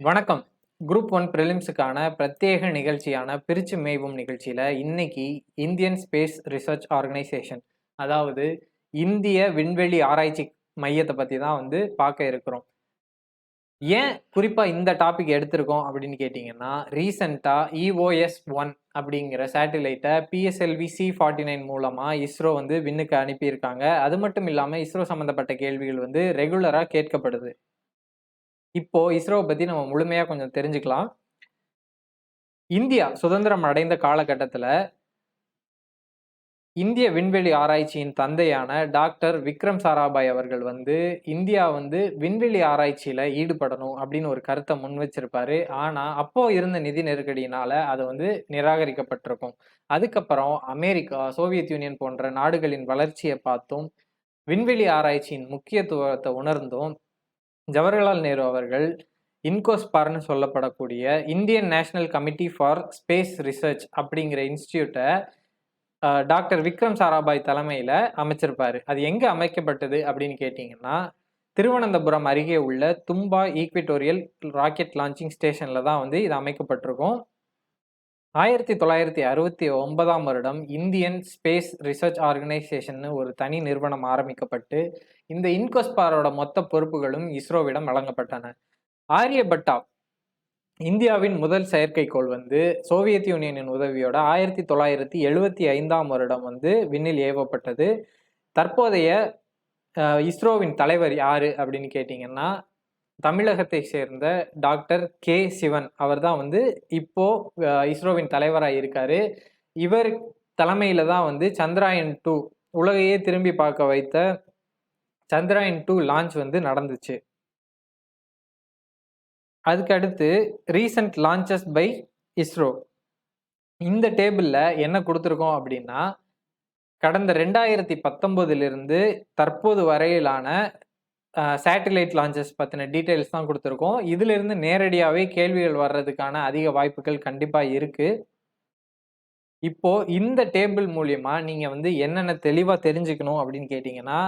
வணக்கம். Group one ப்ரிலிம்ஸுக்கான பிரத்யேக நிகழ்ச்சியான பிரிச்சு மேய்வும் நிகழ்ச்சியில் இன்னைக்கு இந்தியன் ஸ்பேஸ் ரிசர்ச் ஆர்கனைசேஷன் அதாவது இந்திய விண்வெளி ஆராய்ச்சி மையத்தை பற்றி தான் வந்து பார்க்க இருக்கிறோம். ஏன் குறிப்பாக இந்த டாபிக் எடுத்திருக்கோம் அப்படின்னு கேட்டிங்கன்னா ரீசண்டாக இஓஎஸ் ஒன் அப்படிங்கிற சேட்டிலைட்டை பிஎஸ்எல்வி சி ஃபார்ட்டி நைன் மூலமாக இஸ்ரோ வந்து விண்ணுக்கு அனுப்பியிருக்காங்க. அது மட்டும் இல்லாமல் இஸ்ரோ சம்மந்தப்பட்ட கேள்விகள் வந்து ரெகுலராக கேட்கப்படுது. இப்போ இஸ்ரோவை பத்தி நம்ம முழுமையா கொஞ்சம் தெரிஞ்சுக்கலாம். இந்தியா சுதந்திரம் அடைந்த காலகட்டத்தில் இந்திய விண்வெளி ஆராய்ச்சியின் தந்தையான டாக்டர் விக்ரம் சாராபாய் அவர்கள் வந்து இந்தியா வந்து விண்வெளி ஆராய்ச்சியில ஈடுபடணும் அப்படின்னு ஒரு கருத்தை முன் வச்சிருப்பாரு. ஆனா அப்போ இருந்த நிதி நெருக்கடியினால அது வந்து நிராகரிக்கப்பட்டிருக்கும். அதுக்கப்புறம் அமெரிக்கா சோவியத் யூனியன் போன்ற நாடுகளின் வளர்ச்சியை பார்த்தும் விண்வெளி ஆராய்ச்சியின் முக்கியத்துவத்தை உணர்ந்தும் ஜவஹர்லால் நேரு அவர்கள் இன்கோஸ்பார்னு சொல்லப்படக்கூடிய Indian national committee for space research அப்படிங்கிற இன்ஸ்டியூட்டை டாக்டர் விக்ரம் சாராபாய் தலைமையில் அமைச்சிருப்பார். அது எங்கே அமைக்கப்பட்டது அப்படின்னு கேட்டிங்கன்னா திருவனந்தபுரம் அருகே உள்ள தும்பா ஈக்விட்டோரியல் ராக்கெட் லான்ச்சிங் ஸ்டேஷனில் தான் வந்து இது அமைக்கப்பட்டிருக்கும். ஆயிரத்தி தொள்ளாயிரத்தி அறுபத்தி ஒன்பதாம் வருடம் இந்தியன் ஸ்பேஸ் ரிசர்ச் ஆர்கனைசேஷன் ஒரு தனி நிறுவனம் ஆரம்பிக்கப்பட்டு இந்த இன்கொஸ்பாரோட மொத்த பொறுப்புகளும் இஸ்ரோவிடம் வழங்கப்பட்டன. ஆரியபட்டா இந்தியாவின் முதல் செயற்கைக்கோள் வந்து சோவியத் யூனியனின் உதவியோட ஆயிரத்தி தொள்ளாயிரத்தி எழுபத்தி ஐந்தாம் வருடம் வந்து விண்ணில் ஏவப்பட்டது. தற்போதைய இஸ்ரோவின் தலைவர் யாரு அப்படின்னு கேட்டிங்கன்னா தமிழகத்தை சேர்ந்த டாக்டர் கே. சிவன். அவர் தான் வந்து இப்போ இஸ்ரோவின் தலைவராக இருக்காரு. இவர் தலைமையில தான் வந்து சந்திராயன் டூ உலகையே திரும்பி பார்க்க வைத்த சந்திராயன் டூ லான்ச் வந்து நடந்துச்சு. அதுக்கு அடுத்து ரீசன்ட் லான்ச்சஸ் பை இஸ்ரோ. இந்த டேபிளில் என்ன கொடுத்துருக்கோம் அப்படின்னா கடந்த ரெண்டாயிரத்தி பத்தொம்போதுலேருந்து தற்போது வரையிலான சேட்டலைட் லான்ச்சஸ் பற்றின டீட்டெயில்ஸ் தான் கொடுத்துருக்கோம். இதிலிருந்து நேரடியாகவே கேள்விகள் வர்றதுக்கான அதிக வாய்ப்புகள் கண்டிப்பாக இருக்குது இப்போது இந்த டேபிள் மூலயமா நீங்கள் வந்து என்னென்ன தெளிவாக தெரிஞ்சுக்கணும் அப்படின்னு கேட்டிங்கன்னா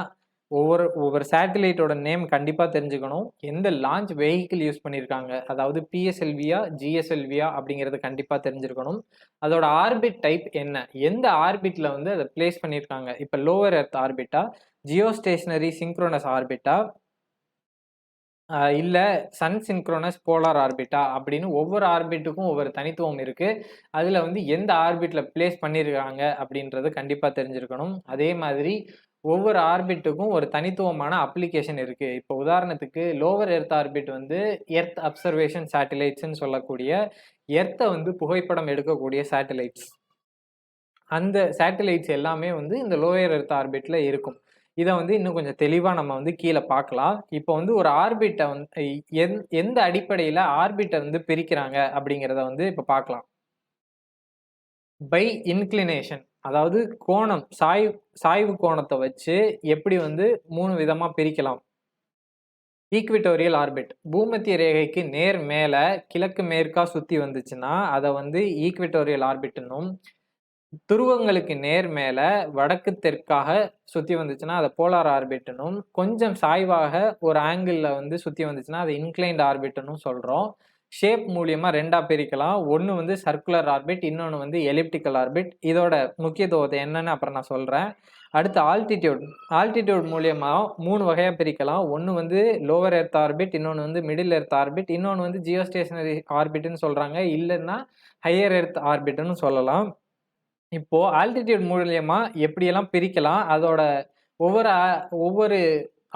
ஒவ்வொரு ஒவ்வொரு சேட்டலைட்டோட நேம் கண்டிப்பாக தெரிஞ்சுக்கணும். எந்த லான்ச் வெஹிக்கிள் யூஸ் பண்ணியிருக்காங்க அதாவது பிஎஸ்எல்வியா ஜிஎஸ்எல்வியா அப்படிங்கிறது கண்டிப்பாக தெரிஞ்சிருக்கணும். அதோட ஆர்பிட் டைப் என்ன? எந்த ஆர்பிட்டில் வந்து அதை பிளேஸ் பண்ணியிருக்காங்க இப்போ லோவர் எர்த் ஆர்பிட்டா ஜியோ ஸ்டேஷனரி சிங்க்ரோனஸ் ஆர்பிட்டா இல்லை சன் சின்க்ரோனஸ் போலார் ஆர்பிட்டா அப்படின்னு ஒவ்வொரு ஆர்பிட்டுக்கும் ஒவ்வொரு தனித்துவம் இருக்குது அதில் வந்து எந்த ஆர்பிட்டில் பிளேஸ் பண்ணியிருக்காங்க அப்படின்றது கண்டிப்பாக தெரிஞ்சிருக்கணும். அதே மாதிரி ஒவ்வொரு ஆர்பிட்டுக்கும் ஒரு தனித்துவமான அப்ளிகேஷன் இருக்குது இப்போ உதாரணத்துக்கு லோவர் எர்த் ஆர்பிட் வந்து எர்த் அப்சர்வேஷன் சேட்டிலைட்ஸ்ன்னு சொல்லக்கூடிய எர்த்தை வந்து புகைப்படம் எடுக்கக்கூடிய சேட்டிலைட்ஸ் அந்த சேட்டிலைட்ஸ் எல்லாமே வந்து இந்த லோயர் எர்த் ஆர்பிட்டில் இருக்கும். இதை வந்து இன்னும் கொஞ்சம் தெளிவாக நம்ம வந்து கீழே பார்க்கலாம். இப்போ வந்து ஒரு ஆர்பிட்டை வந்து எந் எந்த அடிப்படையில் ஆர்பிட்டை வந்து பிரிக்கிறாங்க அப்படிங்கிறத வந்து இப்போ பார்க்கலாம். பை இன்க்ளினேஷன் அதாவது கோணம் சாய் சாய்வு கோணத்தை வச்சு எப்படி வந்து மூணு விதமாக பிரிக்கலாம். ஈக்விட்டோரியல் ஆர்பிட் பூமத்திய ரேகைக்கு நேர் மேலே கிழக்கு மேற்கா சுற்றி வந்துச்சுன்னா அதை வந்து ஈக்விட்டோரியல் ஆர்பிட்னும் துருவங்களுக்கு நேர் மேலே வடக்கு தெற்காக சுற்றி வந்துச்சுன்னா அதை போலார் ஆர்பிட்னும் கொஞ்சம் சாய்வாக ஒரு ஆங்கிளில் வந்து சுற்றி வந்துச்சுன்னா அதை இன்க்ளைண்ட் ஆர்பிட்னும் சொல்கிறோம் ஷேப் மூலியமாக ரெண்டாக பிரிக்கலாம். ஒன்று வந்து சர்க்குலர் ஆர்பிட் இன்னொன்று வந்து எலிப்டிக்கல் ஆர்பிட் இதோட முக்கியத்துவத்தை என்னன்னு அப்புறம் நான் சொல்கிறேன் அடுத்து ஆல்டிடியூட் ஆல்டிடியூட் மூலியமாக மூணு வகையாக பிரிக்கலாம். ஒன்று வந்து லோவர் எர்த் ஆர்பிட் இன்னொன்று வந்து மிடில் எர்த் ஆர்பிட் இன்னொன்று வந்து ஜியோ ஸ்டேஷனரி ஆர்பிட்னு சொல்கிறாங்க இல்லைன்னா ஹையர் எர்த் ஆர்பிட்னு சொல்லலாம். இப்போது ஆல்டிடியூட் மூலியமாக எப்படியெல்லாம் பிரிக்கலாம்? அதோட ஒவ்வொரு ஒவ்வொரு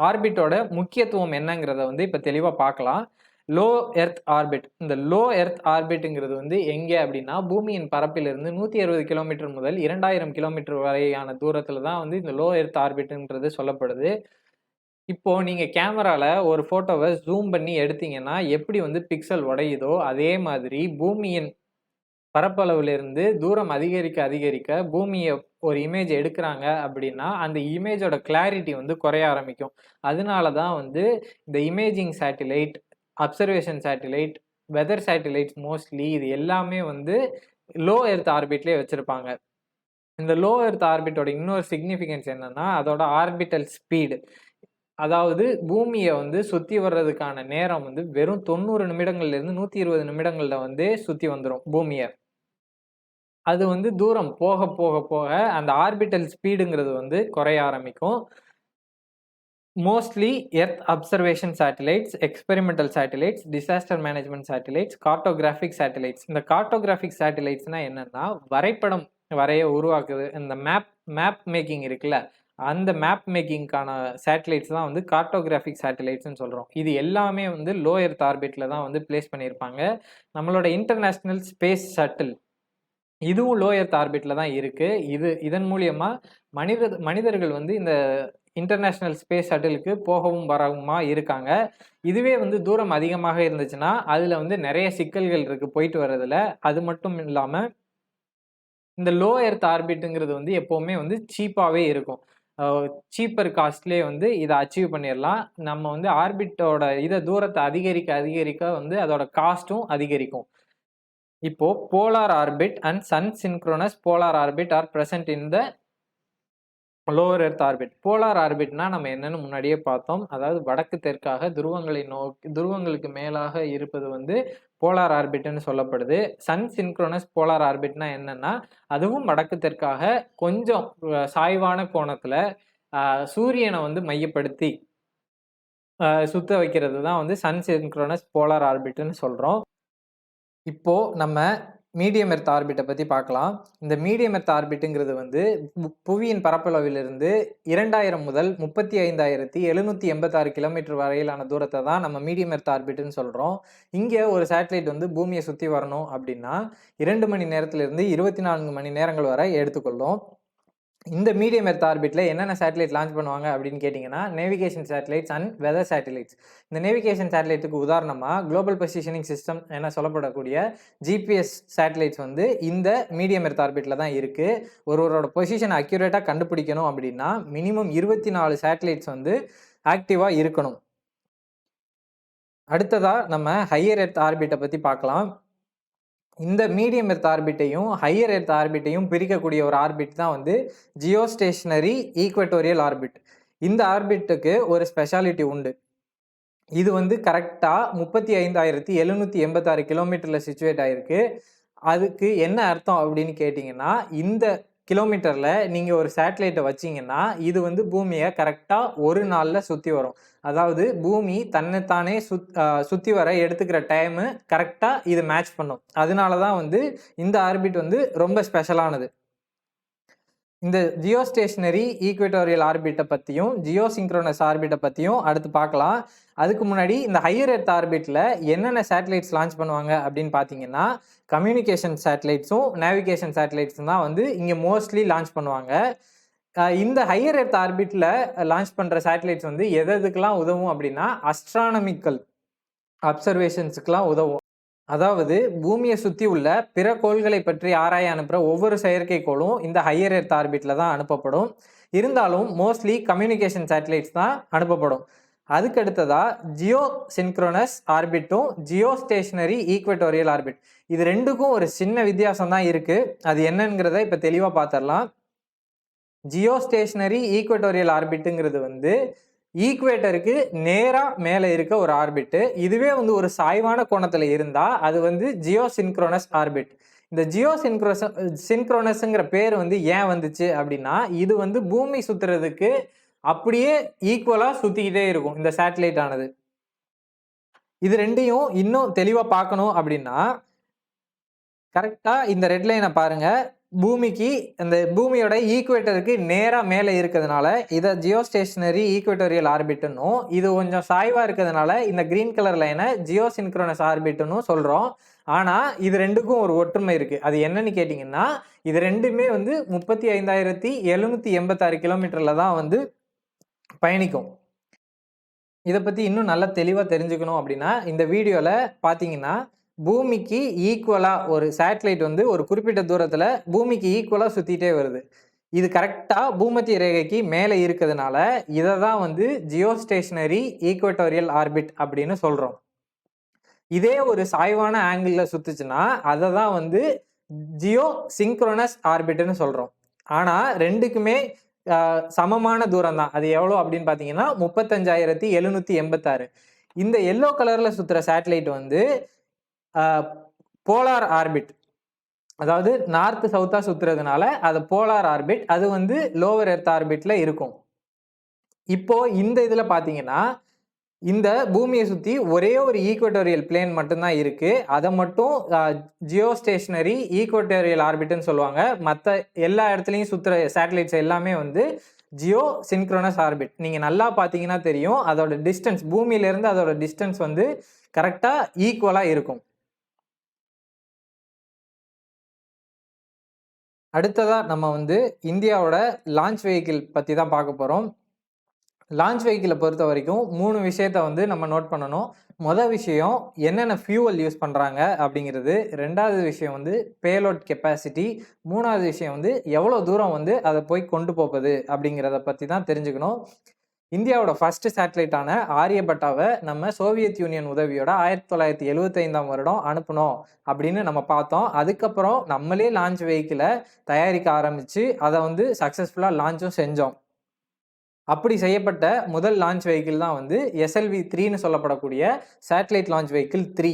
ஆர்பிட்டோட முக்கியத்துவம் என்னங்கிறத வந்து இப்போ தெளிவாக பார்க்கலாம். லோ எர்த் ஆர்பிட் இந்த லோ எர்த் ஆர்பிட்டுங்கிறது வந்து எங்கே அப்படின்னா பூமியின் பரப்பிலிருந்து நூற்றி அறுபது கிலோமீட்டர் முதல் இரண்டாயிரம் கிலோமீட்டர் வரையான தூரத்தில் தான் வந்து இந்த லோ எர்த் ஆர்பிட்டுன்றது சொல்லப்படுது. இப்போ நீங்கள் கேமராவில் ஒரு ஃபோட்டோவை ஜூம் பண்ணி எடுத்தீங்கன்னா எப்படி வந்து பிக்சல் உடையுதோ அதே மாதிரி பூமியின் பரப்பளவுலேருந்து தூரம் அதிகரிக்க அதிகரிக்க பூமியை ஒரு இமேஜ் எடுக்கிறாங்க அப்படின்னா அந்த இமேஜோட கிளாரிட்டி வந்து குறைய ஆரம்பிக்கும். அதனால தான் வந்து இந்த imaging satellite observation satellite weather satellites mostly இது எல்லாமே வந்து லோ எர்த் ஆர்பிட்லேயே வச்சுருப்பாங்க. இந்த லோ எர்த் ஆர்பிட்டோட இன்னொரு சிக்னிஃபிகன்ஸ் என்னன்னா அதோட ஆர்பிட்டல் ஸ்பீடு அதாவது பூமியை வந்து சுற்றி வர்றதுக்கான நேரம் வந்து வெறும் தொண்ணூறு நிமிடங்கள்லேருந்து நூற்றி இருபது நிமிடங்களில் வந்து சுற்றி வந்துடும் பூமியை. அது வந்து தூரம் போக, போக, போக அந்த ஆர்பிட்டல் ஸ்பீடுங்கிறது வந்து குறைய ஆரம்பிக்கும். Mostly earth observation satellites, experimental satellites, disaster management satellites, cartographic satellites. இந்த கார்டோகிராஃபிக் சேட்டலைட்ஸ்னா என்னன்னா, வரைபடம் வரைய உருவாக்குது. இந்த மேப் மேப் மேக்கிங் இருக்குல்ல, அந்த மேப் மேக்கிங்க்கான சேட்டலைட்ஸ் தான் வந்து கார்டோகிராஃபிக் சேட்டலைட்ஸ்னு சொல்கிறோம் இது எல்லாமே வந்து லோ எர்த் ஆர்பிட்ல தான் வந்து பிளேஸ் பண்ணியிருப்பாங்க. நம்மளோட இன்டர்நேஷ்னல் ஸ்பேஸ் ஷட்டில் இதுவும் லோ எர்த் ஆர்பிட்ல தான் இருக்கு. இது இதன் மூலியமா மனித மனிதர்கள் வந்து இந்த இன்டர்நேஷ்னல் ஸ்பேஸ் ஷட்டிலுக்கு போகவும் வரவுமா இருக்காங்க. இதுவே வந்து தூரம் அதிகமாக இருந்துச்சுன்னா, அதில் வந்து நிறைய சிக்கல்கள் இருக்குது போயிட்டு வர்றதுல. அது மட்டும் இல்லாமல் இந்த லோ எர்த் ஆர்பிட்டுங்கிறது வந்து எப்போவுமே வந்து சீப்பாகவே இருக்கும். சீப்பர் காஸ்ட்லேயே வந்து இதை அச்சீவ் பண்ணிடலாம் நம்ம வந்து ஆர்பிட்டோட இதை தூரத்தை அதிகரிக்க, அதிகரிக்க வந்து அதோட காஸ்ட்டும் அதிகரிக்கும். இப்போது polar orbit and sun synchronous polar orbit are present in the lower earth orbit. Polar ஆர்பிட்னா நம்ம என்னன்னு முன்னாடியே பார்த்தோம். அதாவது வடக்கு தெற்காக துருவங்களை நோக்கி துருவங்களுக்கு மேலாக இருப்பது வந்து போலார் ஆர்பிட்ன்னு சொல்லப்படுது. சன் சின்க்ரோனஸ் போலார் ஆர்பிட்னா என்னன்னா, அதுவும் வடக்கு தெற்காக கொஞ்சம் சாய்வான கோணத்துல சூரியனை வந்து மையப்படுத்தி சுத்த வைக்கிறது தான் வந்து சன் சின்க்ரோனஸ் போலார் ஆர்பிட்ன்னு சொல்றோம். இப்போ நம்ம மீடியம் எர்த் ஆர்பிட்டை பற்றி பார்க்கலாம். இந்த மீடியம் எர்த் ஆர்பிட்டுங்கிறது வந்து பு புவியின் பரப்பளவிலிருந்து 2000 முதல் 35,786 கிலோமீட்டர் வரையிலான தூரத்தை தான் நம்ம மீடியம் எர்த் ஆர்பிட்டுன்னு சொல்கிறோம் இங்கே ஒரு சேட்டலைட் வந்து பூமியை சுற்றி வரணும் அப்படின்னா இரண்டு மணி நேரத்திலிருந்து 24 மணி நேரங்கள் வரை எடுத்துக்கொள்ளும். இந்த மீடியம் எர்த் ஆர்பிட்ல என்னென்ன சேட்டலைட் லான்ச் பண்ணுவாங்க அப்படின்னு கேட்டிங்கன்னா navigation satellites and weather satellites. இந்த நேவிகேஷன் சேட்டலைட்டுக்கு உதாரணமாக குளோபல் பொசிஷனிங் சிஸ்டம் என சொல்லப்படக்கூடிய ஜிபிஎஸ் சேட்டலைட்ஸ் வந்து இந்த மீடியம் எர்த் ஆர்பிட்டில் தான் இருக்குது ஒருவரோட பொசிஷன் அக்யூரேட்டாக கண்டுபிடிக்கணும் அப்படின்னா மினிமம் 24 சேட்டலைட்ஸ் வந்து ஆக்டிவாக இருக்கணும். அடுத்ததாக நம்ம ஹையர் எர்த் ஆர்பிட்டை பற்றி பார்க்கலாம். இந்த மீடியம் எர்த் ஆர்பிட்டையும், ஹையர் எர்த் ஆர்பிட்டையும் பிரிக்கக்கூடிய ஒரு ஆர்பிட் தான் வந்து ஜியோ ஸ்டேஷனரி ஈக்வட்டோரியல் ஆர்பிட். இந்த ஆர்பிட்டுக்கு ஒரு ஸ்பெஷாலிட்டி உண்டு. இது வந்து கரெக்டாக முப்பத்தி ஐந்தாயிரத்தி எழுநூற்றி எண்பத்தாறு கிலோமீட்டரில் சுச்சுவேட் ஆயிருக்கு. அதுக்கு என்ன அர்த்தம் அப்படின்னு கேட்டிங்கன்னா இந்த கிலோமீட்டரில் நீங்கள் ஒரு சேட்டலைட்டை வச்சிங்கன்னா இது வந்து பூமியை கரெக்டாக ஒரு நாளில் சுற்றி வரும். அதாவது பூமி தன்னைத்தானே சுத் சுற்றி வர எடுத்துக்கிற டைமு கரெக்டாக இது மேட்ச் பண்ணும். அதனால தான் வந்து இந்த ஆர்பிட் வந்து ரொம்ப ஸ்பெஷலானது. இந்த ஜியோ ஸ்டேஷ்னரி ஈக்வட்டோரியல் பற்றியும் ஜியோ சிங்க்ரோனஸ் ஆர்பிட்டை பற்றியும் அடுத்து பார்க்கலாம். அதுக்கு முன்னாடி இந்த ஹையர் எர்த் ஆர்பிட்டில் என்னென்ன சேட்டலைட்ஸ் லான்ச் பண்ணுவாங்க அப்படின்னு பார்த்தீங்கன்னா, கம்யூனிகேஷன் சேட்டலைட்ஸும், நேவிகேஷன் சேட்டலைட்ஸும் தான் வந்து இங்கே மோஸ்ட்லி லான்ச் பண்ணுவாங்க. இந்த ஹையர் எர்த் ஆர்பிட்டில் லான்ச் பண்ணுற சேட்டலைட்ஸ் வந்து எது எதுக்கெல்லாம் உதவும் அப்படின்னா அஸ்ட்ரானமிக்கல் அப்சர்வேஷன்ஸ்க்குலாம் உதவும். அதாவது பூமியை சுற்றி உள்ள பிற கோள்களை பற்றி ஆராய அனுப்புகிற ஒவ்வொரு செயற்கைக்கோளும் இந்த ஹையர் எர்த் ஆர்பிட்டில் தான் அனுப்பப்படும். இருந்தாலும் மோஸ்ட்லி கம்யூனிகேஷன் சேட்டலைட்ஸ் தான் அனுப்பப்படும். அதுக்கடுத்ததா ஜியோ சின்க்ரோனஸ் ஆர்பிட்டும், ஜியோஸ்டேஷனரி ஈக்வட்டோரியல் ஆர்பிட். இது ரெண்டுக்கும் ஒரு சின்ன வித்தியாசம் தான் இருக்குது அது என்னங்கிறத இப்போ தெளிவாக பார்த்துடலாம் ஜியோ ஸ்டேஷனரி ஈக்வட்டோரியல் ஆர்பிட்டுங்கிறது வந்து ஈக்குவேட்டருக்கு நேராக மேலே இருக்க ஒரு ஆர்பிட்டு இதுவே வந்து ஒரு சாய்வான கோணத்தில் இருந்தால் அது வந்து ஜியோசின்க்ரோனஸ் ஆர்பிட். இந்த ஜியோசின்க்ரோஸ் சின்க்ரோனஸுங்கிற பேர் வந்து ஏன் வந்துச்சு அப்படின்னா இது வந்து பூமி சுற்றுறதுக்கு அப்படியே ஈக்குவலாக சுற்றிக்கிட்டே இருக்கும். இந்த சேட்டலைட் ஆனது. இது ரெண்டையும் இன்னும் தெளிவாக பார்க்கணும் அப்படின்னா கரெக்டாக இந்த ரெட் லைனை பாருங்கள் பூமிக்கு அந்த பூமியோட ஈக்குவேட்டருக்கு நேராக மேலே இருக்கிறதுனால இதை ஜியோ ஸ்டேஷனரி ஈக்குவேட்டோரியல் ஆர்பிட்டுன்னும் இது கொஞ்சம் சாய்வாக இருக்கிறதுனால இந்த கிரீன் கலர் லைனை ஜியோ சின்க்ரோனஸ் ஆர்பிட்ன்னும் சொல்கிறோம் ஆனால் இது ரெண்டுக்கும் ஒரு ஒற்றுமை இருக்குது அது என்னன்னு கேட்டிங்கன்னா இது ரெண்டுமே வந்து முப்பத்தி ஐந்தாயிரத்தி எழுநூற்றி எண்பத்தாறு கிலோமீட்டரில் தான் வந்து பயணிக்கும். இதை பற்றி இன்னும் நல்லா தெளிவாக தெரிஞ்சுக்கணும் அப்படின்னா இந்த வீடியோவில் பார்த்தீங்கன்னா, பூமிக்கு ஈக்குவலாக ஒரு சேட்டலைட் வந்து ஒரு குறிப்பிட்ட தூரத்தில் பூமிக்கு ஈக்குவலாக சுற்றிட்டே வருது. இது கரெக்டாக பூமத்திய ரேகைக்கு மேலே இருக்கிறதுனால இதை தான் வந்து ஜியோஸ்டேஷனரி ஈக்குவட்டோரியல் ஆர்பிட் அப்படின்னு சொல்கிறோம் இதே ஒரு சாய்வான ஆங்கிளில் சுற்றுச்சுன்னா அதை தான் வந்து ஜியோ சிங்க்ரோனஸ் ஆர்பிட்னு சொல்கிறோம் ஆனால் ரெண்டுக்குமே சமமான தூரம் தான் அது எவ்வளோ அப்படின்னு பார்த்தீங்கன்னா முப்பத்தஞ்சாயிரத்தி எழுநூற்றி எண்பத்தாறு. இந்த எல்லோ கலரில் சுற்றுற சேட்டலைட் வந்து போலார் ஆர்பிட். அதாவது நார்த் சவுத்தா சுத்துறதுனால அது போலார் ஆர்பிட் அது வந்து லோவர் எர்த் ஆர்பிட்ல இருக்கும். இப்போ இந்த இதுல பாத்தீங்கன்னா இந்த பூமியை சுத்தி ஒரே ஒரு ஈக்குவட்டோரியல் பிளேன் மட்டும்தான் இருக்கு. அதை மட்டும் ஜியோ ஸ்டேஷனரி ஈக்குவட்டோரியல் ஆர்பிட்னு சொல்லுவாங்க. மற்ற எல்லா இடத்துலையும் சுத்துற சேட்டலைட்ஸ் எல்லாமே வந்து ஜியோ சின்க்ரோனஸ் ஆர்பிட். நீங்க நல்லா பார்த்தீங்கன்னா தெரியும் அதோட டிஸ்டன்ஸ் பூமியிலேருந்து அதோட டிஸ்டன்ஸ் வந்து கரெக்டாக ஈக்குவலாக இருக்கும். அடுத்ததாக நம்ம வந்து இந்தியாவோட லான்ச் வெஹிக்கிள் பற்றி தான் பார்க்க போகிறோம் லான்ச் வெஹிக்கிளை பொறுத்த வரைக்கும் மூணு விஷயத்த வந்து நம்ம நோட் பண்ணணும். மொதல் விஷயம் என்னென்ன ஃபியூவல் யூஸ் பண்ணுறாங்க அப்படிங்கிறது. ரெண்டாவது விஷயம் வந்து பேலோட் கெப்பாசிட்டி மூணாவது விஷயம் வந்து எவ்வளோ தூரம் வந்து அதை போய் கொண்டு போகுது அப்படிங்கிறத பற்றி தான் தெரிஞ்சுக்கணும். இந்தியாவோட ஃபர்ஸ்ட் சேட்டலைட்டான ஆரியபட்டாவை நம்ம சோவியத் யூனியன் உதவியோட ஆயிரத்தி தொள்ளாயிரத்தி எழுபத்தைந்தாம் வருடம் அனுப்பணும் அப்படின்னு நம்ம பார்த்தோம். அதுக்கப்புறம் நம்மளே லான்ச் வெஹிக்கிளை தயாரிக்க ஆரம்பித்து அதை வந்து சக்ஸஸ்ஃபுல்லாக லான்ச்சும் செஞ்சோம். அப்படி செய்யப்பட்ட முதல் லான்ச் வெஹிக்கிள் தான் வந்து எஸ்எல்வி த்ரீன்னு சொல்லப்படக்கூடிய சேட்டலைட் லான்ச் வெஹிக்கிள் த்ரீ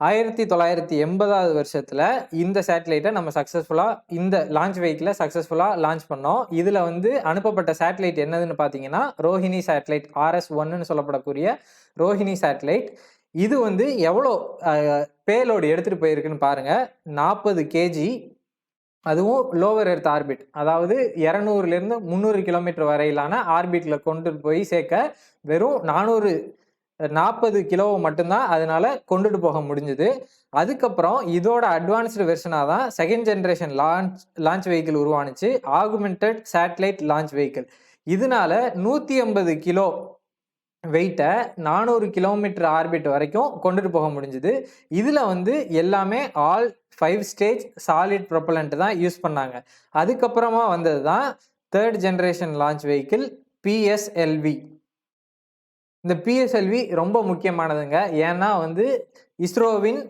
ஆயிரத்தி தொள்ளாயிரத்தி எண்பதாவது வருஷத்தில் இந்த சேட்டலைட்டை நம்ம சக்ஸஸ்ஃபுல்லாக இந்த லான்ச் வெஹிக்கிளை சக்ஸஸ்ஃபுல்லாக லான்ச் பண்ணோம். இதில் வந்து அனுப்பப்பட்ட சேட்டலைட் என்னதுன்னு பார்த்தீங்கன்னா ரோஹிணி சேட்டலைட் ஆர்எஸ் ஒன்னு சொல்லப்படக்கூடிய ரோஹிணி சேட்டலைட் இது வந்து எவ்வளோ பேலோடு எடுத்துகிட்டு போயிருக்குன்னு பாருங்கள் நாற்பது கேஜி அதுவும் லோவர் எர்த் ஆர்பிட் அதாவது இரநூறுலேருந்து முந்நூறு கிலோமீட்டர் வரையிலான ஆர்பிட்டில் கொண்டு போய் சேர்க்க வெறும் நானூறு நாற்பது கிலோவை மட்டும்தான் அதனால கொண்டுட்டு போக முடிஞ்சுது. அதுக்கப்புறம் இதோட அட்வான்ஸ்டு வெர்ஷனாக தான் second generation launch launch vehicle உருவானுச்சு. Augmented satellite launch vehicle இதனால நூற்றி ஐம்பது கிலோ வெயிட்டை நானூறு கிலோமீட்டர் ஆர்பிட் வரைக்கும் கொண்டுட்டு போக முடிஞ்சுது. இதில் வந்து எல்லாமே all five stage solid propellant தான் யூஸ் பண்ணாங்க. அதுக்கப்புறமா வந்தது தான் third generation launch vehicle PSLV இந்த பிஎஸ்எல்வி ரொம்ப முக்கியமானதுங்க. ஏன்னா வந்து இஸ்ரோவின்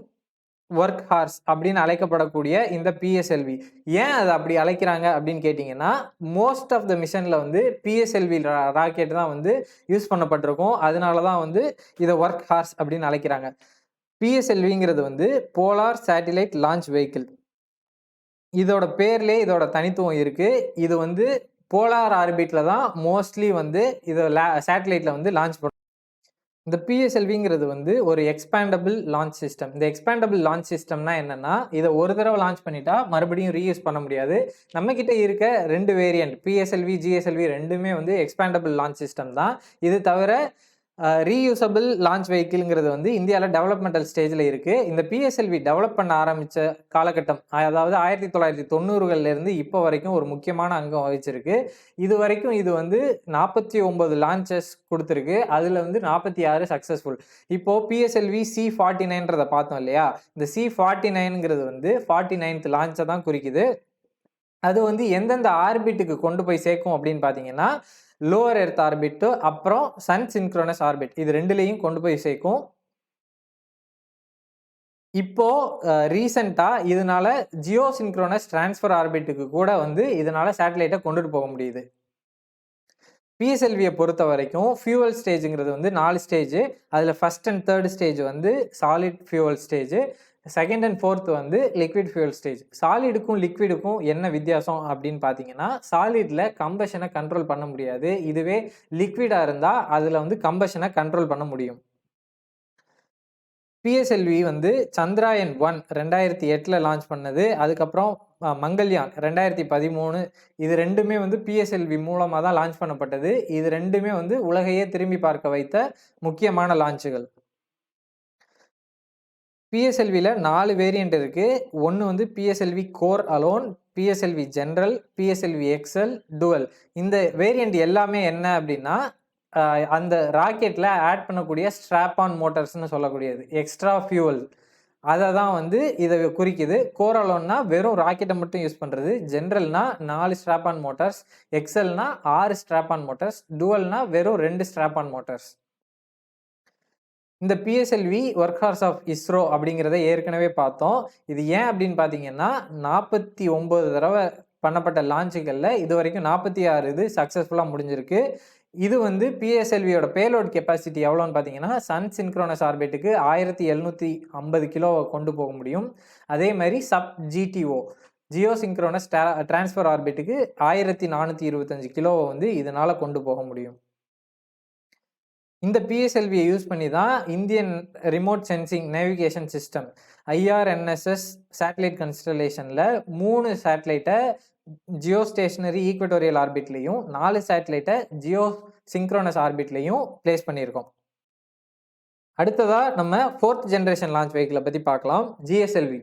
ஒர்க் ஹார்ஸ் அப்படின்னு அழைக்கப்படக்கூடிய இந்த பிஎஸ்எல்வி ஏன் அதை அப்படி அழைக்கிறாங்க அப்படின்னு கேட்டிங்கன்னா மோஸ்ட் ஆஃப் த மிஷனில் வந்து பிஎஸ்எல்வி ராக்கெட் தான் வந்து யூஸ் பண்ணப்பட்டிருக்கும். அதனால தான் வந்து இதை ஒர்க் ஹார்ஸ் அப்படின்னு அழைக்கிறாங்க. பிஎஸ்எல்விங்கிறது வந்து போலார் சேட்டிலைட் லான்ச் வெஹிக்கிள் இதோட பேர்லேயே இதோட தனித்துவம் இருக்குது இது வந்து போலார் ஆர்பிட்டில் தான் மோஸ்ட்லி வந்து இதை லே சேட்டலைட்டில் வந்து லான்ச் பண்ணும் இந்த பிஎஸ்எல்விங்கிறது வந்து ஒரு எக்ஸ்பேண்டபிள் லான்ச் சிஸ்டம் இந்த எக்ஸ்பேண்டபிள் லான்ச் சிஸ்டம்னா என்னன்னா இதை ஒரு தடவை லான்ச் பண்ணிட்டா மறுபடியும் ரீயூஸ் பண்ண முடியாது. நம்ம கிட்ட இருக்க ரெண்டு வேரியன்ட் பிஎஸ்எல்வி ஜிஎஸ்எல்வி ரெண்டுமே வந்து எக்ஸ்பேண்டபிள் லான்ச் சிஸ்டம் தான். இது தவிர ரீயூசபிள் லான்ச் வெஹிக்கிள்ங்கிறது வந்து இந்தியாவில் டெவலப்மெண்டல் ஸ்டேஜில் இருக்குது இந்த பிஎஸ்எல்வி டெவலப் பண்ண ஆரம்பித்த காலகட்டம் அதாவது ஆயிரத்தி தொள்ளாயிரத்தி தொண்ணூறுகள்லேருந்து இப்போ வரைக்கும் ஒரு முக்கியமான அங்கம் வகிச்சிருக்கு. இது வரைக்கும் இது வந்து நாற்பத்தி ஒம்பது லான்ச்சஸ் கொடுத்துருக்கு. அதில் வந்து நாற்பத்தி ஆறு சக்ஸஸ்ஃபுல் இப்போது பிஎஸ்எல்வி சி ஃபார்ட்டி நைன்றதை பார்த்தோம் இல்லையா? இந்த சி ஃபார்ட்டி நைனுங்கிறது வந்து ஃபார்ட்டி நைன்த் லான்ச்சை தான் குறிக்குது. அது வந்து எந்தெந்த ஆர்பிட்டுக்கு கொண்டு போய் சேர்க்கும் அப்படின்னு பார்த்தீங்கன்னா லோவர் எர்த் ஆர்பிட்டு அப்புறம் சன் சின்க்ரோனஸ் ஆர்பிட் இது ரெண்டுலேயும் கொண்டு போய் சேர்க்கும். இப்போ ரீசண்டாக இதனால ஜியோ சின்க்ரோனஸ் டிரான்ஸ்ஃபர் ஆர்பிட்டுக்கு கூட வந்து இதனால சேட்டலைட்டை கொண்டுட்டு போக முடியுது. பிஎஸ்எல்வியை பொறுத்த வரைக்கும் ஃபியூவல் ஸ்டேஜுங்கிறது வந்து நாலு ஸ்டேஜ் அதில் ஃபஸ்ட் அண்ட் தேர்ட் ஸ்டேஜ் வந்து solid fuel stage second and fourth வந்து லிக்விட் ஃபியூல் ஸ்டேஜ் சாலிடுக்கும் லிக்விடுக்கும் என்ன வித்தியாசம் அப்படின்னு பார்த்தீங்கன்னா சாலிடில் கம்பஷனை கண்ட்ரோல் பண்ண முடியாது. இதுவே லிக்விடாக இருந்தால் அதில் வந்து கம்பஷனை கண்ட்ரோல் பண்ண முடியும். பிஎஸ்எல்வி வந்து சந்திராயன் ஒன் ரெண்டாயிரத்தி எட்டில் லான்ச் பண்ணது. அதுக்கப்புறம் மங்கல்யான் ரெண்டாயிரத்தி பதிமூணு இது ரெண்டுமே வந்து பிஎஸ்எல்வி மூலமாக தான் லான்ச் பண்ணப்பட்டது. இது ரெண்டுமே வந்து உலகையே திரும்பி பார்க்க வைத்த முக்கியமான லான்ச்சுகள் பிஎஸ்எல்வியில் நாலு வேரியண்ட் இருக்குது ஒன்று வந்து PSLV core alone PSLV general PSLV XL dual இந்த வேரியண்ட் எல்லாமே என்ன அப்படின்னா அந்த ராக்கெட்டில் ஆட் பண்ணக்கூடிய ஸ்ட்ராப் ஆன் மோட்டர்ஸ்னு சொல்லக்கூடியது. எக்ஸ்ட்ரா ஃபியூவல் அதை தான் வந்து இதை குறிக்குது. கோரலோன்னா வெறும் ராக்கெட்டை மட்டும் யூஸ் பண்ணுறது ஜென்ரல்னா நாலு ஸ்ட்ராப் ஆன் மோட்டார்ஸ் எக்ஸல்னா ஆறு ஸ்ட்ராப் ஆன் மோட்டார்ஸ் டுவல்னா வெறும் ரெண்டு ஸ்ட்ராப் ஆன் மோட்டார்ஸ் இந்த PSLV workhorse of ISRO அப்படிங்கிறத ஏற்கனவே பார்த்தோம். இது ஏன் அப்படின்னு பார்த்தீங்கன்னா நாற்பத்தி ஒம்பது தடவை பண்ணப்பட்ட லான்ச்சுகளில் இது வரைக்கும் நாற்பத்தி ஆறு இது சக்ஸஸ்ஃபுல்லாக முடிஞ்சிருக்கு. இது வந்து பிஎஸ்எல்வியோட பேலோட் கெப்பாசிட்டி எவ்வளோன்னு பார்த்தீங்கன்னா சன் சின்க்ரோனஸ் ஆர்பிட்டுக்கு ஆயிரத்தி எழுநூற்றி ஐம்பது கிலோவை கொண்டு போக முடியும். அதே மாதிரி sub GTO geosynchronous transfer ஆர்பிட்டுக்கு ஆயிரத்தி நானூற்றி இருபத்தஞ்சு கிலோவை வந்து இதனால் கொண்டு போக முடியும். இந்த பிஎஸ்எல்வியை யூஸ் பண்ணி தான் Indian remote sensing navigation system IRNSS satellite கன்ஸ்டலேஷனில் மூணு சேட்டலைட்டை ஜியோ ஸ்டேஷனரி ஈக்வட்டோரியல் ஆர்பிட்லேயும் நாலு சேட்டலைட்டை ஜியோ சிங்க்ரோனஸ் ஆர்பிட்லேயும் பிளேஸ் பண்ணியிருக்கோம். அடுத்ததாக நம்ம ஃபோர்த் ஜென்ரேஷன் லான்ச் வெஹிக்கிளை பற்றி பார்க்கலாம் GSLV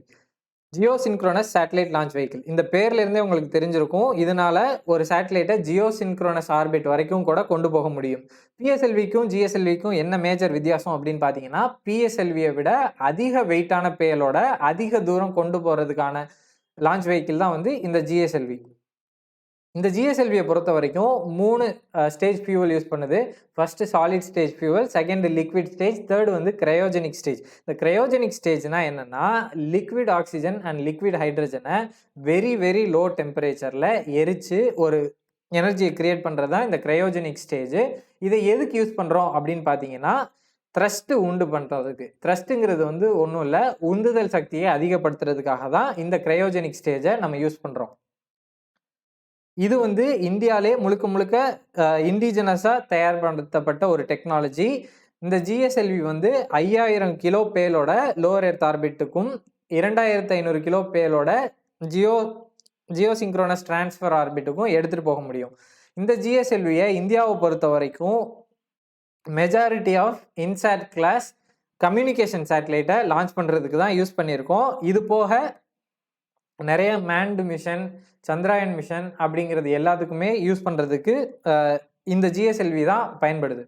geosynchronous satellite launch vehicle இந்த பேர்ல இருந்தே உங்களுக்கு தெரிஞ்சிருக்கும். இதனால ஒரு சேட்டலைட்டை ஜியோ சின்க்ரோனஸ் ஆர்பிட் வரைக்கும் கூட கொண்டு போக முடியும். பிஎஸ்எல்விக்கும் ஜிஎஸ்எல்விக்கும் என்ன மேஜர் வித்தியாசம் அப்படின்னு பார்த்தீங்கன்னா பிஎஸ்எல்வியை விட அதிக வெயிட்டான பேலோட அதிக தூரம் கொண்டு போகிறதுக்கான லான்ச் வெஹிக்கிள் தான் வந்து இந்த ஜிஎஸ்எல்வி இந்த ஜிஎஸ்எல்வியை பொறுத்த வரைக்கும் மூணு ஸ்டேஜ் ஃபியூவல் யூஸ் பண்ணுது. First solid stage fuel second liquid stage third வந்து கிரையோஜெனிக் ஸ்டேஜ் இந்த கிரையோஜெனிக் ஸ்டேஜ்னா என்னென்னா லிக்விட் ஆக்சிஜன் அண்ட் லிக்விட் ஹைட்ரஜனை வெரி வெரி லோ டெம்பரேச்சரில் எரித்து ஒரு எனர்ஜியை கிரியேட் பண்ணுறது தான் இந்த கிரையோஜெனிக் ஸ்டேஜ் இதை எதுக்கு யூஸ் பண்ணுறோம் அப்படின்னு பார்த்தீங்கன்னா த்ரஸ்ட்டு உண்டு பண்ணுறதுக்கு த்ரஸ்ட்டுங்கிறது வந்து ஒன்றும் இல்லை உந்துதல் சக்தியை அதிகப்படுத்துறதுக்காக தான் இந்த கிரையோஜெனிக் ஸ்டேஜை நம்ம யூஸ் பண்ணுறோம் இது வந்து இந்தியாவிலே முழுக்க முழுக்க இண்டிஜினஸாக தயார்படுத்தப்பட்ட ஒரு டெக்னாலஜி இந்த ஜிஎஸ்எல்வி வந்து ஐயாயிரம் கிலோ பேலோட லோவர் எர்த் ஆர்பிட்டுக்கும் இரண்டாயிரத்து ஐநூறு கிலோ பேலோட ஜியோ ஜியோ சிங்க்ரோனஸ் டிரான்ஸ்ஃபர் ஆர்பிட்டுக்கும் எடுத்துகிட்டு போக முடியும். இந்த ஜிஎஸ்எல்வியை இந்தியாவை பொறுத்த வரைக்கும் majority of INSAT class communication சேட்டலைட்டை launch பண்ணுறதுக்கு தான் யூஸ் பண்ணியிருக்கோம். இது போக நிறைய மேன்டு மிஷன் சந்திராயன் மிஷன் அப்படிங்கிறது எல்லாத்துக்குமே யூஸ் பண்ணுறதுக்கு இந்த ஜிஎஸ்எல்வி தான் பயன்படுது.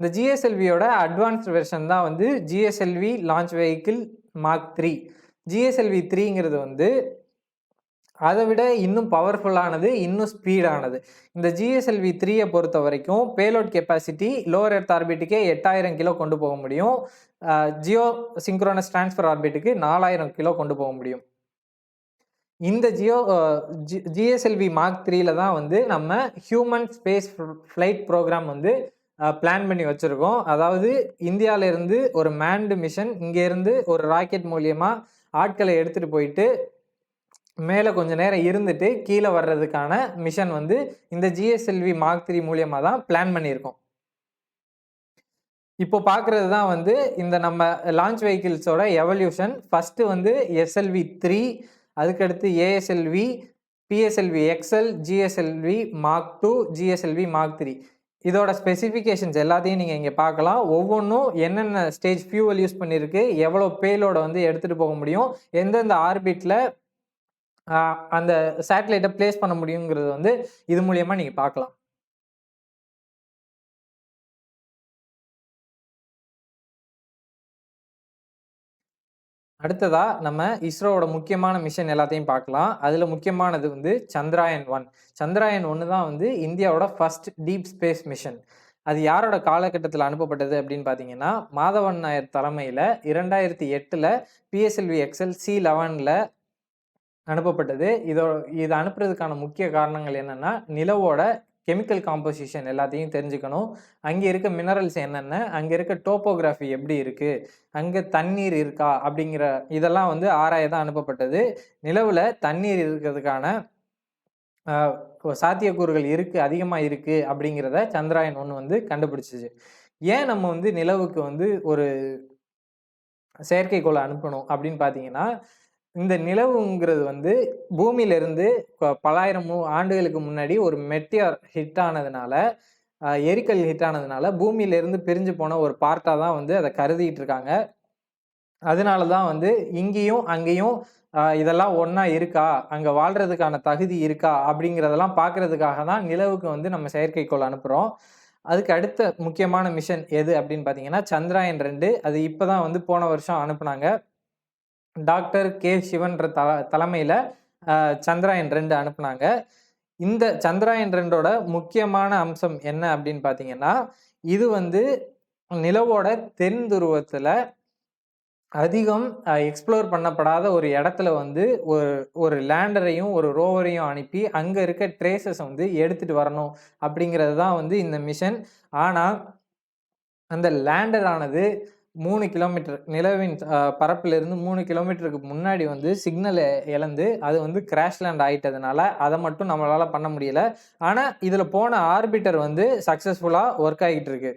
இந்த ஜிஎஸ்எல்வியோட அட்வான்ஸ்ட் வெர்ஷன் தான் வந்து GSLV launch vehicle mark three GSLV த்ரீங்கிறது வந்து அதை விட இன்னும் பவர்ஃபுல்லானது இன்னும் ஸ்பீடானது இந்த ஜிஎஸ்எல்வி த்ரீயை பொறுத்த வரைக்கும் பேலோட் கெப்பாசிட்டி லோவர் எர்த் ஆர்பிட்டுக்கே எட்டாயிரம் கிலோ கொண்டு போக முடியும். ஜியோ சிங்க்ரோனஸ் டிரான்ஸ்ஃபர் ஆர்பிட்டுக்கு நாலாயிரம் கிலோ கொண்டு போக முடியும். இந்த ஜியோ ஜி ஜிஎஸ்எல்வி மார்க் த்ரீல தான் வந்து நம்ம ஹியூமன் ஸ்பேஸ் ஃப்ளைட் ப்ரோக்ராம் வந்து பிளான் பண்ணி வச்சுருக்கோம். அதாவது இந்தியாவிலேருந்து ஒரு மேன்டு மிஷன் இங்கேருந்து ஒரு ராக்கெட் மூலியமாக ஆட்களை எடுத்துகிட்டு போயிட்டு மேலே கொஞ்சம் நேரம் இருந்துட்டு கீழே வர்றதுக்கான மிஷன் வந்து இந்த ஜிஎஸ்எல்வி மார்க் த்ரீ மூலியமாக தான் பிளான் பண்ணியிருக்கோம். இப்போ பார்க்குறது தான் வந்து இந்த நம்ம லான்ச் வெஹிக்கிள்ஸோட எவல்யூஷன். ஃபஸ்ட்டு வந்து எஸ்எல்வி த்ரீ அதுக்கடுத்து ASLV PSLV XL GSLV mark two GSLV mark three இதோட ஸ்பெசிஃபிகேஷன்ஸ் எல்லாத்தையும் நீங்கள் இங்கே பார்க்கலாம். ஒவ்வொன்றும் என்னென்ன ஸ்டேஜ் ஃபியூவல் யூஸ் பண்ணியிருக்கு எவ்வளோ பேலோட வந்து எடுத்துகிட்டு போக முடியும் எந்தெந்த ஆர்பிட்டில் அந்த சேட்டலைட்டை பிளேஸ் பண்ண முடியுங்கிறது வந்து இது மூலியமாக நீங்கள் பார்க்கலாம். அடுத்ததா நம்ம இஸ்ரோவோட முக்கியமான மிஷன் எல்லாத்தையும் பார்க்கலாம். அதில் முக்கியமானது வந்து சந்திராயன் ஒன் சந்திராயன் ஒன்று தான் வந்து இந்தியாவோட ஃபர்ஸ்ட் டீப் ஸ்பேஸ் மிஷன் அது யாரோட காலகட்டத்தில் அனுப்பப்பட்டது அப்படின்னு பார்த்தீங்கன்னா மாதவன் நாயர் தலைமையில் இரண்டாயிரத்தி எட்டில் பிஎஸ்எல்வி எக்ஸ்எல் சி லெவனில் அனுப்பப்பட்டது. இதோ இது அனுப்புறதுக்கான முக்கிய காரணங்கள் என்னென்னா நிலவோட கெமிக்கல் காம்போசிஷன் எல்லாத்தையும் தெரிஞ்சுக்கணும். அங்கே இருக்க மினரல்ஸ் என்னென்ன? அங்கே இருக்க டோப்போகிராஃபி எப்படி இருக்குது அங்கே தண்ணீர் இருக்கா? அப்படிங்கிற இதெல்லாம் வந்து ஆராய தான் அனுப்பப்பட்டது. நிலவில் தண்ணீர் இருக்கிறதுக்கான சாத்தியக்கூறுகள் இருக்குது அதிகமாக இருக்குது அப்படிங்கிறத சந்திராயன் ஒன்று வந்து கண்டுபிடிச்சிச்சு. ஏன் நம்ம வந்து நிலவுக்கு வந்து ஒரு செயற்கைக்கோளை அனுப்பணும் அப்படின்னு பார்த்தீங்கன்னா இந்த நிலவுங்கிறது வந்து பூமியிலிருந்து பலாயிரம் ஆண்டுகளுக்கு முன்னாடி ஒரு மெட்டியார் ஹிட் ஆனதுனால எரிக்கல் ஹிட் ஆனதுனால பூமியிலேருந்து பிரிஞ்சு போன ஒரு பார்ட்டாக தான் வந்து அதை கருதிட்டு இருக்காங்க. அதனால தான் வந்து இங்கேயும் அங்கேயும் இதெல்லாம் ஒன்றா இருக்கா? அங்கே வாழ்கிறதுக்கான தகுதி இருக்கா? அப்படிங்கிறதெல்லாம் பார்க்கறதுக்காக தான் நிலவுக்கு வந்து நம்ம செயற்கைக்கோள் அனுப்புகிறோம் அதுக்கு அடுத்த முக்கியமான மிஷன் எது அப்படின்னு பார்த்தீங்கன்னா சந்திராயன் ரெண்டு. அது இப்போ தான் வந்து போன வருஷம் அனுப்புனாங்க. டாக்டர் கே சிவன்ற தல தலைமையில் சந்திராயன் ரெண்டு அனுப்புனாங்க. இந்த சந்திராயன் ரெண்டோட முக்கியமான அம்சம் என்ன அப்படின்னு பார்த்தீங்கன்னா இது வந்து நிலவோட தென் துருவத்தில் அதிகம் எக்ஸ்ப்ளோர் பண்ணப்படாத ஒரு இடத்துல வந்து ஒரு ஒரு லேண்டரையும் ஒரு ரோவரையும் அனுப்பி அங்கே இருக்க ட்ரேசஸ் வந்து எடுத்துகிட்டு வரணும் அப்படிங்கிறது தான் வந்து இந்த மிஷன் ஆனால் அந்த லேண்டர் ஆனது மூணு கிலோமீட்டர் நிலவின் பரப்பிலிருந்து மூணு கிலோமீட்டருக்கு முன்னாடி வந்து சிக்னலை இழந்து அது வந்து கிராஷ் லேண்ட் ஆகிட்டதுனால அதை மட்டும் நம்மளால் பண்ண முடியல. ஆனால் இதில் போன ஆர்பிட்டர் வந்து சக்ஸஸ்ஃபுல்லாக ஒர்க் ஆகிட்டு இருக்கு.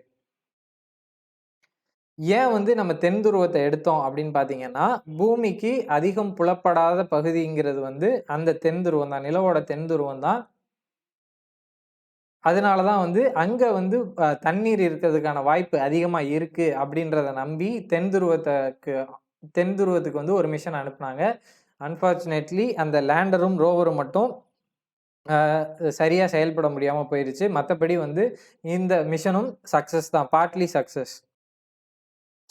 ஏன் வந்து நம்ம தென் துருவத்தை எடுத்தோம் அப்படின்னு பார்த்தீங்கன்னா பூமிக்கு அதிகம் புலப்படாத பகுதிங்கிறது வந்து அந்த தென் துருவம் தான் நிலவோட தென் துருவம் தான் அதனால தான் வந்து அங்கே வந்து தண்ணீர் இருக்கிறதுக்கான வாய்ப்பு அதிகமாக இருக்குது அப்படின்றத நம்பி தென் துருவத்துக்கு தென் துருவத்துக்கு வந்து ஒரு மிஷன் அனுப்புனாங்க. அன்ஃபார்ச்சுனேட்லி அந்த லேண்டரும் ரோவரும் மட்டும் சரியாக செயல்பட முடியாமல் போயிடுச்சு மற்றபடி வந்து இந்த மிஷனும் சக்ஸஸ் தான். பார்ட்லி சக்ஸஸ்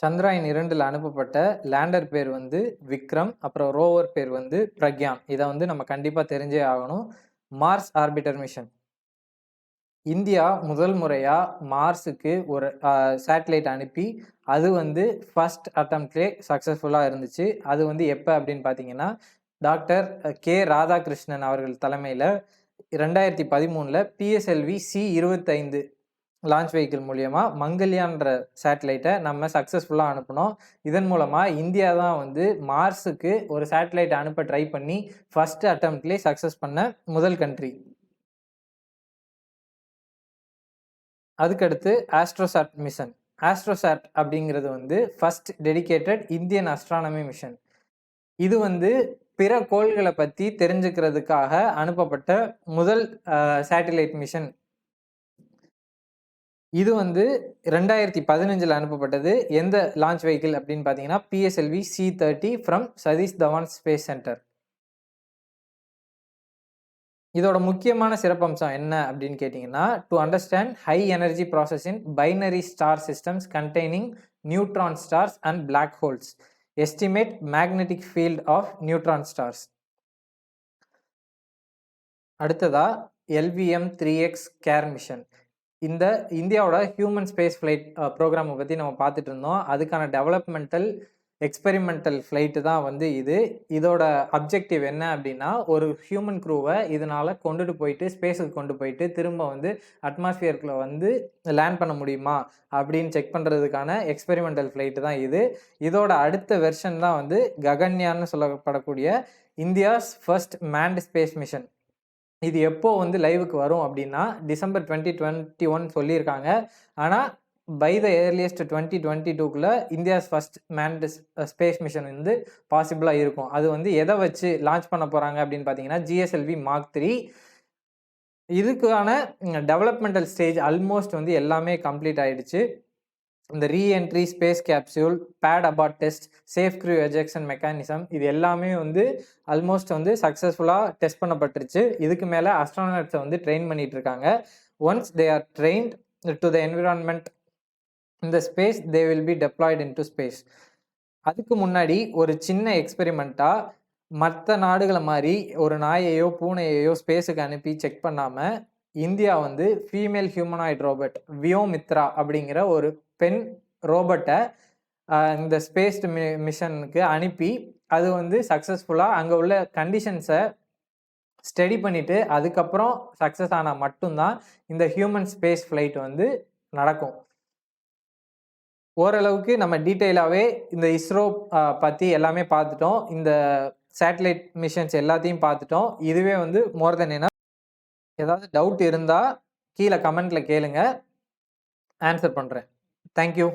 சந்திராயன் இரண்டில் அனுப்பப்பட்ட லேண்டர் பேர் வந்து விக்ரம் அப்புறம் ரோவர் பேர் வந்து பிரக்யான். இதை வந்து நம்ம கண்டிப்பாக தெரிஞ்சே ஆகணும். மார்ஸ் ஆர்பிட்டர் மிஷன் இந்தியா முதல் முறையாக மார்ஸுக்கு ஒரு சேட்டலைட் அனுப்பி அது வந்து ஃபஸ்ட் அட்டம்ப்ட்லே சக்ஸஸ்ஃபுல்லாக இருந்துச்சு. அது வந்து எப்போ அப்படின்னு பார்த்தீங்கன்னா டாக்டர் கே ராதாகிருஷ்ணன் அவர்கள் தலைமையில் ரெண்டாயிரத்தி பதிமூணில் பிஎஸ்எல்வி சி இருபத்தைந்து லான்ச் வெஹிக்கிள் மூலியமாக மங்கல்யான்ற சேட்டலைட்டை நம்ம சக்ஸஸ்ஃபுல்லாக அனுப்பினோம். இதன் மூலமாக இந்தியா தான் வந்து மார்ஸுக்கு ஒரு சேட்டலைட் அனுப்ப ட்ரை பண்ணி ஃபஸ்ட் அட்டம்ப்ட்லேயே சக்ஸஸ் பண்ண முதல் கண்ட்ரி அதுக்கடுத்து ஆஸ்ட்ரோசாட் மிஷன் ஆஸ்ட்ரோசாட் அப்படிங்கிறது வந்து first dedicated Indian astronomy mission இது வந்து பிற கோள்களை பற்றி தெரிஞ்சுக்கிறதுக்காக அனுப்பப்பட்ட முதல் சேட்டிலைட் மிஷன் இது வந்து ரெண்டாயிரத்தி பதினஞ்சில் அனுப்பப்பட்டது. எந்த லான்ச் வெஹிக்கிள் அப்படின்னு பார்த்தீங்கன்னா PSLV C thirty from Satish Dhawan space centre இதோட முக்கியமான சிறப்பம்சம் என்ன அப்படின்னு கேட்டிங்கன்னா to understand high energy process in binary star systems containing neutron stars and black holes estimate magnetic field of neutron stars அடுத்ததா LVM three X CARE mission இந்த இந்தியாவோட human space flight ப்ரோக்ராமை பற்றி நம்ம பார்த்துட்டு இருந்தோம். அதுக்கான டெவலப்மெண்டல் எக்ஸ்பெரிமெண்டல் ஃப்ளைட்டு தான் வந்து இது. இதோட அப்ஜெக்டிவ் என்ன அப்படின்னா ஒரு ஹியூமன் க்ரூவை இதனால் கொண்டுட்டு போயிட்டு ஸ்பேஸுக்கு கொண்டு போயிட்டு திரும்ப வந்து அட்மாஸ்பியருக்குள்ள வந்து லேண்ட் பண்ண முடியுமா அப்படின்னு செக் பண்ணுறதுக்கான எக்ஸ்பெரிமெண்டல் ஃப்ளைட்டு தான் இது. இதோட அடுத்த வெர்ஷன் தான் வந்து ககன்யான்னு சொல்லப்படக்கூடிய India's first manned space mission இது எப்போ வந்து லைவுக்கு வரும் அப்படின்னா டிசம்பர் டுவெண்ட்டி டுவெண்ட்டி ஒன் சொல்லியிருக்காங்க. ஆனால் by the earliest twenty twenty டூக்குள்ளே India's first manned space mission வந்து பாசிபிளாக இருக்கும். அது வந்து எதை வச்சு லான்ச் பண்ண போகிறாங்க அப்படின்னு பார்த்தீங்கன்னா ஜிஎஸ்எல்வி மார்க் த்ரீ இதுக்கான டெவலப்மெண்டல் ஸ்டேஜ் ஆல்மோஸ்ட் வந்து எல்லாமே கம்ப்ளீட் ஆகிடுச்சு இந்த reentry space capsule pad abort test safe crew ejection mechanism இது எல்லாமே வந்து ஆல்மோஸ்ட் வந்து சக்ஸஸ்ஃபுல்லாக டெஸ்ட் பண்ணப்பட்டுருச்சு. இதுக்கு மேலே அஸ்ட்ரானட்ஸை வந்து ட்ரெயின் பண்ணிகிட்டு இருக்காங்க. Once they are trained to the environment இந்த space they will be deployed into space அதுக்கு முன்னாடி ஒரு சின்ன எக்ஸ்பெரிமெண்ட்டாக மற்ற நாடுகளை மாதிரி ஒரு நாயையோ பூனையையோ ஸ்பேஸுக்கு அனுப்பி செக் பண்ணாமல் இந்தியா வந்து ஃபீமேல் ஹியூமனாய்ட் ரோபோட் வியோமித்ரா அப்படிங்கிற ஒரு பெண் ரோபோட்டை இந்த ஸ்பேஸ் மி மிஷனுக்கு அனுப்பி அது வந்து சக்ஸஸ்ஃபுல்லாக அங்கே உள்ள கண்டிஷன்ஸை ஸ்டடி பண்ணிவிட்டு அதுக்கப்புறம் சக்ஸஸ் ஆனால் மட்டும்தான் இந்த ஹியூமன் ஸ்பேஸ் ஃப்ளைட் வந்து நடக்கும். ஓரளவுக்கு நம்ம டீட்டெயிலாகவே இந்த இஸ்ரோ பற்றி எல்லாமே பார்த்துட்டோம். இந்த சேட்டலைட் மிஷன்ஸ் எல்லாத்தையும் பார்த்துட்டோம். இதுவே வந்து மோர் தென் என்ன ஏதாவது டவுட் இருந்தால் கீழே கமெண்ட்டில் கேளுங்க. ஆன்சர் பண்ணுறேன் தேங்க்யூ